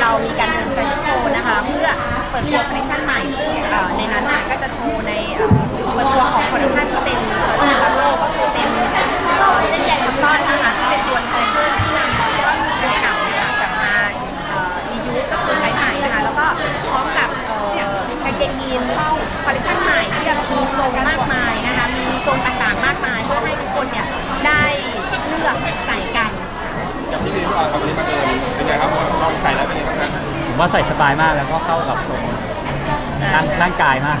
เรามีการเดินแฟชั่นโชว์นะคะ เพื่อเปิดตัวคอลเลคชันใหม่ ซึ่งเอ่อในนั้นน่ะก็จะโชว์ในเอ่อเปิดตัวของคอลเลคชันที่เป็นคอลเลคชันรับโลกก็คือเป็นเอ่อเส้นใยคอตตอนนะคะที่เป็นตัวรีไซเคิลที่นำต้นตัวเก่าเนี่ยค่ะกลับมาเอ่อรียูสก็คือใช้ใหม่นะคะ แล้วก็พร้อมกับเอ่อกางเกงยีนคอลเลคชันใหม่ที่จะมีทรงมากมายนะคะ มีทรงต่างๆมากมายเพื่อให้ทุกคนเนี่ยได้เลือกใส่กัน อย่างพี่ลินที่เราวันนี้มาเดินเป็นไงครับลองใส่แล้วเป็นไง ว่าใส่สบายมากแล้วก็เข้ากับทรงร่างร่างกายมาก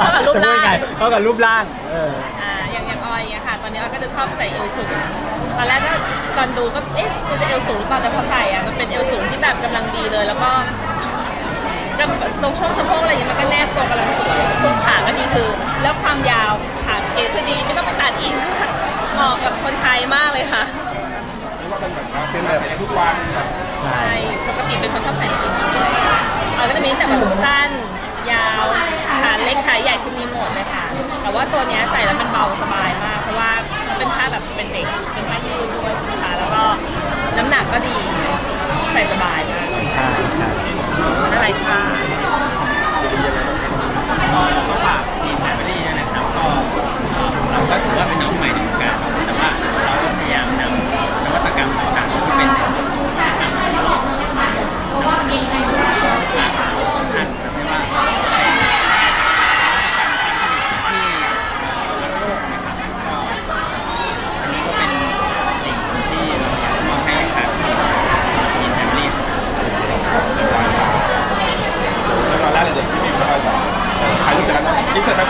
เข้ากับรูปร่าง จะพูดยังไงเข้ากับรูปร่างเออ อ่าอย่างอย่างออยอย่างเงี้ยค่ะ ตอนนี้ออยก็จะชอบใส่เอวสูง ตอนแรกก็ตอนดูก็เอ๊ะมันจะเอวสูงหรือเปล่าแต่พอใส่อะมันเป็นเอวสูงที่แบบกำลังดีเลย แล้วก็ก็ตรงช่วงสะโพกอะไรอย่างเงี้ยมันก็แนบตัวกำลังสวยช่วงขาก็ดีคือ แล้วความยาวขาเอวคือดีไม่ต้องไปตัดอีกเหมาะกับคนไทยมากเลยค่ะเรียกว่าเป็นแบบว่าเป็นแบบใส่ได้ทุกวันแบบใช่ใช่ปกติเป็นคนชอบใส่กางเกงยีน เราก็จะมีแต่แบบสั้น ยาวขาเล็กขาใหญ่คือมีหมดเลยค่ะ แต่ว่าตัวเนี้ยใส่แล้วมันเบาสบายมาก เพราะว่ามันเป็นผ้าแบบเป็นเด็กเป็นผ้ายืดด้วยใช่ไหมคะแล้วก็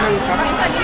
อินเ